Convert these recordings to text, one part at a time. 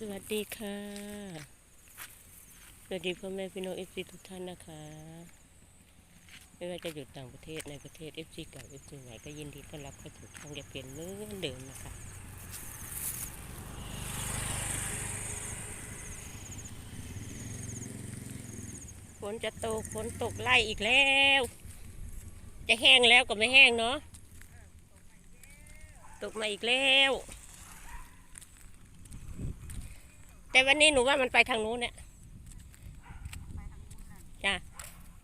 สวัสดีค่ะ สวัสดีพ่อแม่พี่น้องเอฟซีทุกท่านนะคะ ไม่ว่าจะอยู่ต่างประเทศในประเทศเอฟซีเก่าเอฟซีใหม่ก็ยินดีต้อนรับเข้าสู่ช่องเดียเปลี่ยนเมือเดิมนะคะฝนจะตกฝนตกไล่อีกแล้ว จะแห้งแล้วก็ไม่แห้งเนาะตกมาอีกแล้ว แต่วันนี้หนูว่ามันไปทางนู้นเนี่ยจ้ะ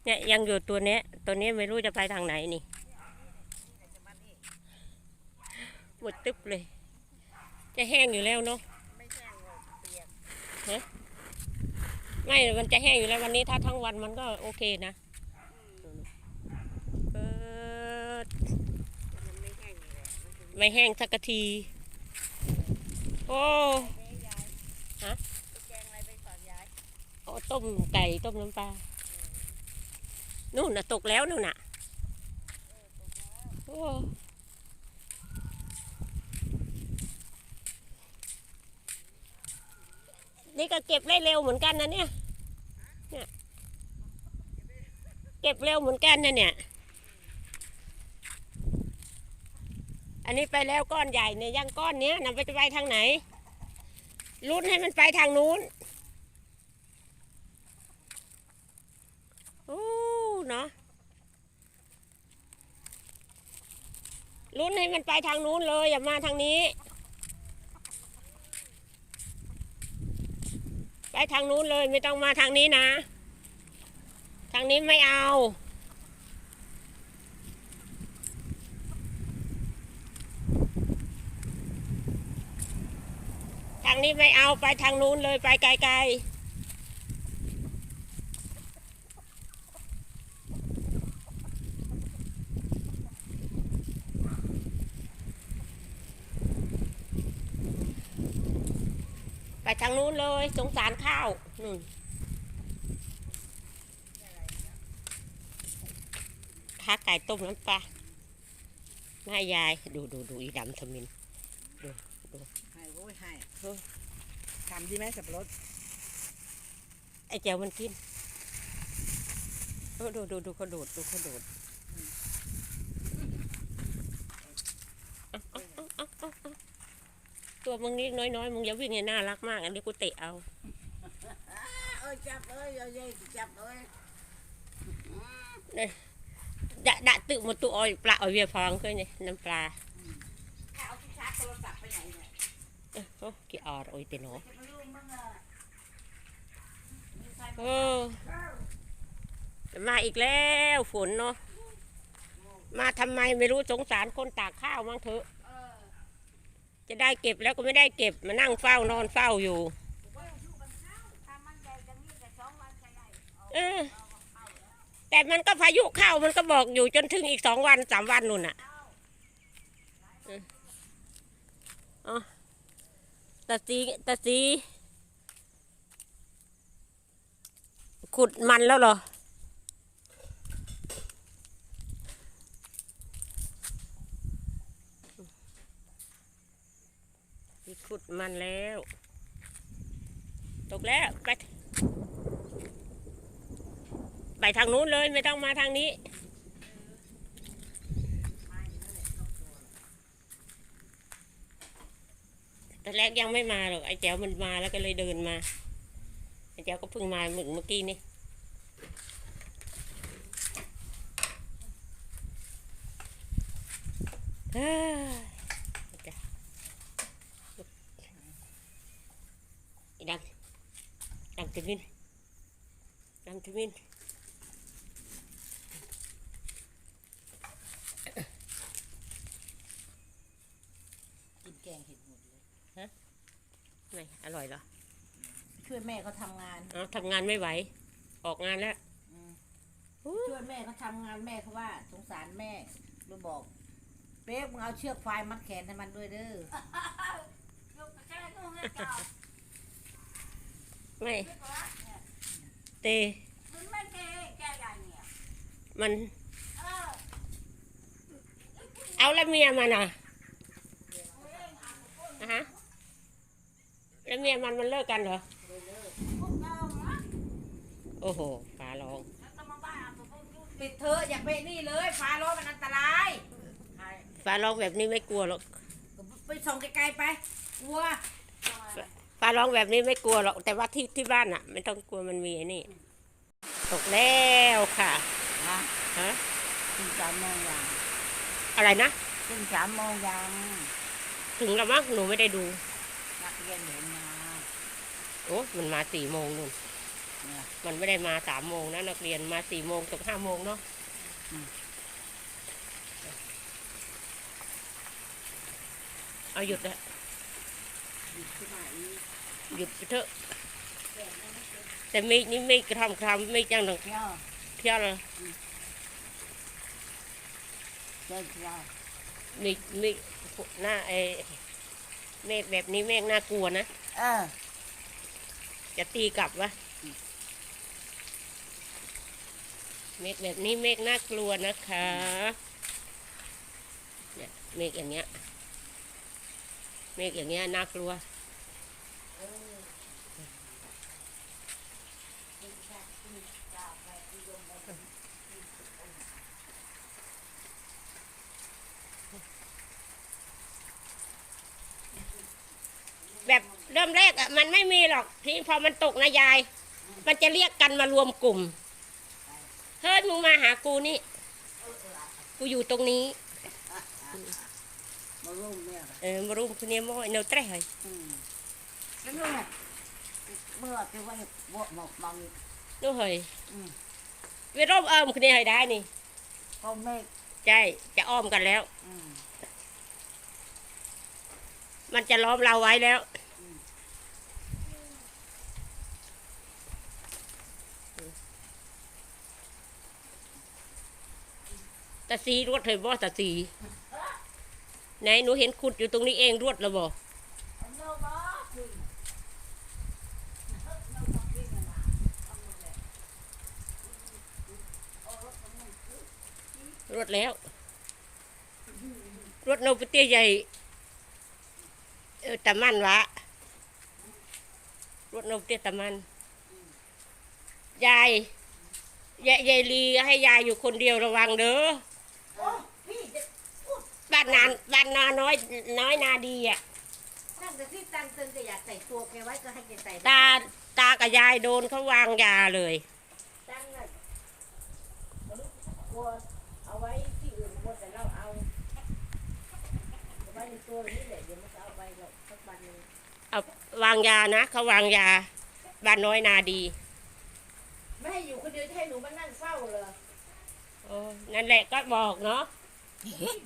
เนี่ยยังอยู่ตัวเนี้ย ตัวนี้ไม่รู้จะไปทางไหนนี่หมดตึ๊บเลย จะแห้งอยู่แล้วเนาะไม่แห้งหรอกเปียกไม่มันจะแห้งอยู่แล้ววันนี้ถ้าทั้งวันมันก็โอเคนะเปิดมันไม่แห้งอยู่แล้วมันถึงไม่แห้งสักที โอ้เอ๊ะยาย ฮะไปแกงอะไรไปสอนยายโอ้ต้มไก่ต้มน้ำปลานู่นน่ะตกแล้วนู่นน่ะโอ้นี่ก็เก็บได้เร็วเหมือนกันนะเนี่ยเนี่ย เก็บเร็วเหมือนกันนะเนี่ย อันนี้ไปแล้วก้อนใหญ่เนี่ยยังก้อนเนี้ยนำไปจะไปทางไหน รุ้นให้มันไปทางนู้น โอ้เนาะลุ้นให้มันไปทางนู้นเลย อย่ามาทางนี้ ไปทางนู้นเลยไม่ต้องมาทางนี้นะ ทางนี้ไม่เอาางนี้ไม่เอาไปทางนู้นเลยไปไกลๆไปทางนู้นเลยสงสารข้าวนู่นข้าไก่ต้มน้ำปลาแม่ยาย ดูดูดูอีดำทมินให้ โว้ยให้เออทำดีไหมสับปะรดไอ้เจ้ามันกินเออดูดูดูเขาโดดดูเขาโดดเอาเอาเอาเอาเอาเอาตัวมึงนี่น้อยๆมึงอย่าวิ่งเนี่ยน่ารักมาก อันนี้กูเตะเอาเอ้ยจับเอ้ยเอ้ยเอ้ยจับเอ้ยดะดะตึมาตัวออยปลาออยเวียฟองเคยเนี่ยน้ำปลาข้าวที่ชาร์จโทรศัพท์ไปไหนเนี่ย โอ้กี่ออดโอ้ยเตนะมาลูกมึงอะมีใครอมาอีกแล้วฝนเนาะ มาทำไมไม่รู้สงสารคนตากข้าวมั้งเถอะ จะได้เก็บแล้วก็ไม่ได้เก็บมานั่งเฝ้านอนเฝ้าอยู่แต่สองวันจะใหญ่เออ แต่มันก็พายุเข้ามันก็บอกอยู่จนถึงอีกสองวันสามวันนู่นน่ะอ๋อ ตาสีตาสีขุดมันแล้วเหรอมีขุดมันแล้ว ตกแล้วไป ไปทางนู้นเลยไม่ต้องมาทางนี้ แต่แรกยังไม่มาหรอกไอ้แจ๋วมันมาแล้วก็เลยเดินมาไอ้แจ๋วก็เพิ่งมาเหมือนเมื่อกี้นี่เฮ้ยจ้ะไอ้ดำดำทมินดำทมิน กินแกงเห็ดหมดเลย ไม่อร่อยเหรอ ช่วยแม่เขาทำงาน เอา ทำงานไม่ไหว ออกงานแล้วอืมอู้ช่วยแม่เขาทำงานแม่เขาว่า สงสารแม่รู้บอก เป๊กมึงเอาเชือกควายมัดแขนให้มันด้วยเด้อ ไม่เตมัน เอาแล้วเมียมันอะอะฮะแล้วเมียมันมันเลิกกันเหรอพวกเราอะ โอ้โหฟ้าร้องปิดเถอะอย่าไปนี่เลยฟ้าร้องมันอันตรายฟ้าร้องแบบนี้ไม่กลัวหรอกไปส่องไกลๆไปกลัวฟ้าร้องแบบนี้ไม่กลัวหรอกแต่ว่าที่ที่บ้านอะ ไม่ต้องกลัวมันมีไอ้นี่ ตกแล้วค่ะฮะฮะถึงสามโมงยังอะไรนะถึงสามโมงยังถึงแล้วมั้งหนูไม่ได้ดูนักเรียนเห็นมาโอ้มันมาสี่โมงนู่นเนี่ย มันไม่ได้มาสามโมงนะนักเรียนมาสี่โมงตกห้าโมงเนาะอืมเอาหยุดนะขึ้นมาอีกหยุดไปเถอะ แต่ไม่นี่ไม่กระทำคำไม่จังหนังเที่ยวเที่ยวเลยเที่ยวเที่ยวมีมีหน้าไอ้เมฆแบบนี้เมฆน่ากลัวนะเออจะตีกลับวะ เมฆแบบนี้เมฆน่ากลัวนะคะเนี่ยเมฆอย่างเงี้ย เมฆอย่างเงี้ยน่ากลัวแบบเริ่มแรกอะมันไม่มีหรอกที่พอมันตกนะยาย มันจะเรียกกันมารวมกลุ่ม เฮ้ยมึงมาหากูนี่ กูอยู่ตรงนี้ มารุ่งเนี่ยเออมารุมคนนี้มาเนวเตะเฮ้ยอืมแล้วนู่นน่ะเมื่อที่ว่าบวกหมอกมังนู่นเฮ้ยอืมไปร่มเอิมคนนี้ให้ได้นี่ ก็เมฆใช่ จะอ้อมกันแล้ว อืม มันจะล้อมเราไว้แล้ว ตาสีรวดเถยบ่ตาสีไหนหนูเห็นขุดอยู่ตรงนี้เองรวดแล้วบ่เอาเนาะบ่คือกรวดแล้ว รวดโนปเตียใหญ่เออตะมันวะรวดโนปเตียตะมันยายยายยายลีให้ยายอยู่คนเดียวระวังเด้อ บ้านนานบ้านนาน้อย น้อยนาดีอะตั้งแต่ที่ตั้งตึงก็อยากใส่ตัวแกไว้ก็ให้แกใส่ตาตากับยายโดนเขาวางยาเลยตั้งน่ะกลัวเอาไว้ที่อื่นกลัวแต่เราเอาเอาไว้ในตัวนี่แหละเดี๋ยวมันจะเอาไปหรอกสักวันหนึง เอาวางยานะเขาวางยาบ้านน้อยนาดี ไม่ให้อยู่คนเดียวจะให้หนูมานั่งเฝ้าเลย โอ้ นั่นแหละก็บอกเนาะ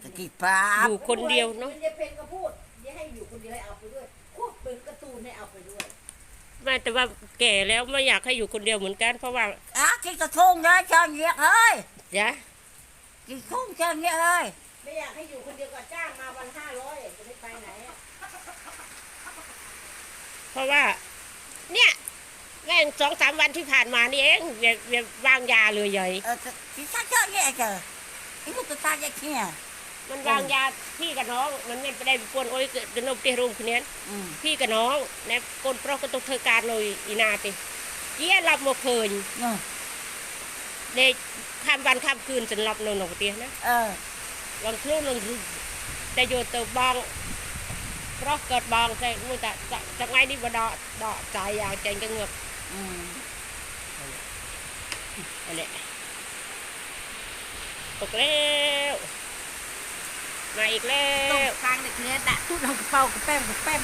กะติปาอยู่คนเดียวเนาะมันจะเป็นก็พูดอย่าให้อยู่คนเดียวให้เอาไปด้วยพูดเป็นการ์ตูนให้เอาไปด้วยไม่แต่ว่าแก่แล้วไม่อยากให้อยู่คนเดียวเหมือนกัน เพราะว่า À, cái cà thun đó cho anh Việt ơi ยะ Cái thun cho anh Việt ơi ไม่อยากให้อยู่คนเดียวก็จ้างมาวันห้าร้อยจะไม่ไปไหนอะเพราะว่า เนี่ย แม่งสองสามวันที่ผ่านมานี่เองเวียเวียวางยาเลยใหญ่ Ờ, cái- cái sao cho anh Việt kìa Cái bút cái sao vậy kìa มันวางยาพี่กับน้อง มันไม่ได้กวนโอ้ยเกิดนมเตะรุมคนนี้ Ừ พี่กับน้องนะคนเพราะก็ต้องเธอการเลยอีนาไปเยี่ยรับมาเพลิน Ừ ในข้ามวันข้ามคืนฉันรับนอนหนองเตียนะ Ờ วันครู่นงแต่โยเตอร์บองเพราะเกิดบองแต่มือแต่จะไงนี่บ่ดอดอใจอย่างใจจะเงือก Ừ อันนี้ตกแล้วมาอีกแล้ตรงวกลางเด็กเนี้ยอะทุกเอากระเป๋ากระแป้มกระแป้ม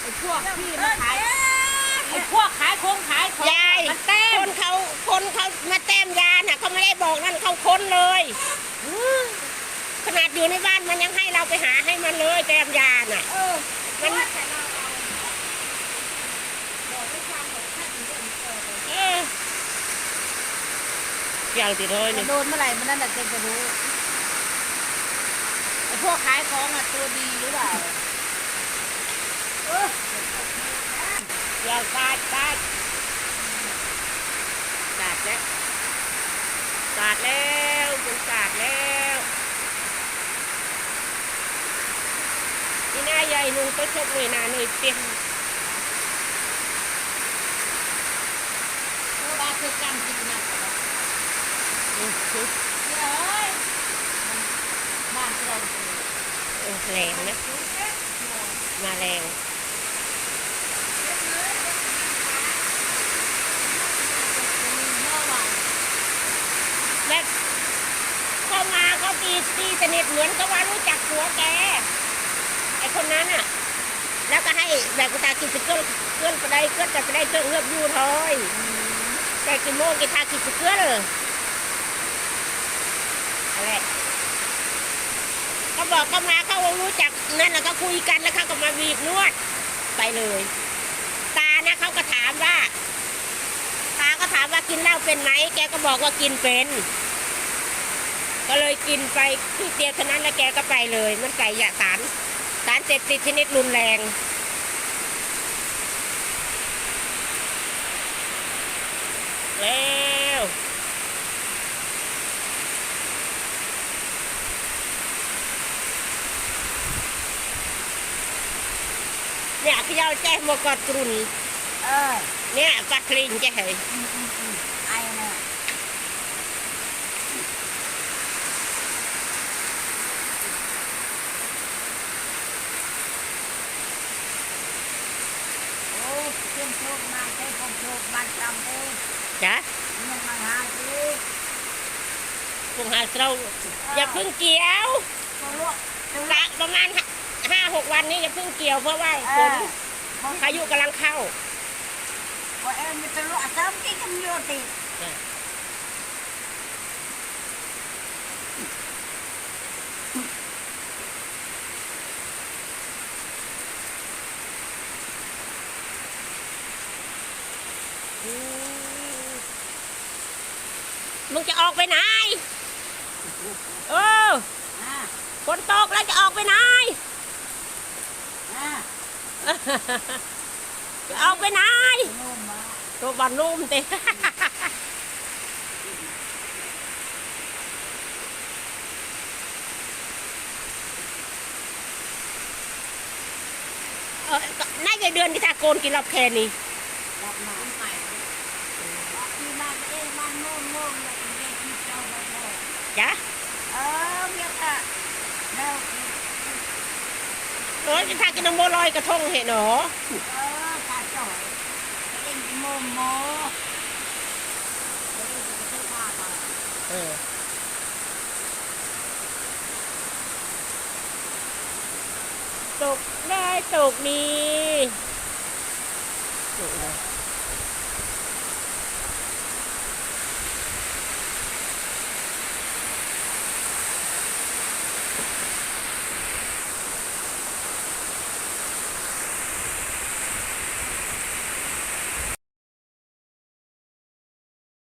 ไอ้พวกพี่มาขายไอ้พวกขายคงขายของยายมันเต้มคนเขาคนเขามาแต้มยาน่ะเขาไม่ได้บอกนั่นเขาค้นเลยขนาดอยู่ในบ้านมันยังให้เราไปหาให้มันเลยแต้มยาน่ะมัน กี่ยงติดเลยเนี่ยโดนเมื่อไหร่มันนั่นแหละจะจะรู้ไอ้พวกขายของอะตัวดีหรือเปล่าเอออย่าตาดตาดตาดแล้วตาดแล้วมันตาดแล้วนี่หน้าใหญ่นุ่งก็ชกหน่วยนาหน่วยเตียงโคบาคือการกินนะ เอ้ยบ้านเราเออแรงนะ มาแรงแบบเข้ามาเขาตีตีสนิทเหมือนกับว่ารู้จักผัวแก ไอคนนั้นอะ แล้วก็ให้แบบกุตากินสเกิลเกิลไปได้เกิลจะไปได้เกิลเงือบยูทอยแต่กี่โมงกี่ทากินสเกิลอะ ไรเขาบอกเขามาเขารู้จักนั่นแล้วก็คุยกันแล้วเขาก็มาบีบนวดไปเลย ตานะเขาก็ถามว่า ตาก็ถามว่ากินเหล้าเป็นไหมแกก็บอกว่ากินเป็น ก็เลยกินไปที่เดียวเท่านั้นแล้วแกก็ไปเลย มันไก่ยาสารสารเสพติดชนิดรุนแรงแล้ว เนี่ยพี่ยาแจ้งมากอดกรุนเออเนี่ยกัดลิงแจ้งอืมอืมอืมไอ้น่ะโอ้เพิ่มโชคมาใช้เพิ่มโชคมาจำเองจ้ะมันมาหาสิพวกหาเราอย่าเพิ่งเกี่ยว ตัวลูกตัว กะประมาณห้าหกวั นนี้อย่าเพิ่งเกี่ยวเพราะว่าเอฝอนบอกพายุกำลังเข้าว่าเอ็มมีตัวลูกอะซ้ำที่กำโยติมึงจะออกไปไหนเอออ่าฝนตกแล้วจะออกไปไหน อ่าจะออกไปไหนนุ่มมาตัวบอลนุ่มเต้เออก็น่าจะเดือนที่ตาโกนกินรอบแค่นี้รับมาใหม่ที่บ้านเองบ้านโน่นโน่นเลยเรียกที่เจ้าไปเลยจ้ะเออเมียค่ะแล้ว โอ้ยถ้ากินน้ำโมลอยกระทงเห็นหนอเออตาจ่อยเล่นโมโมเล่นจะซื้อผ้าก่อนเออตกได้ตกดีตกเลย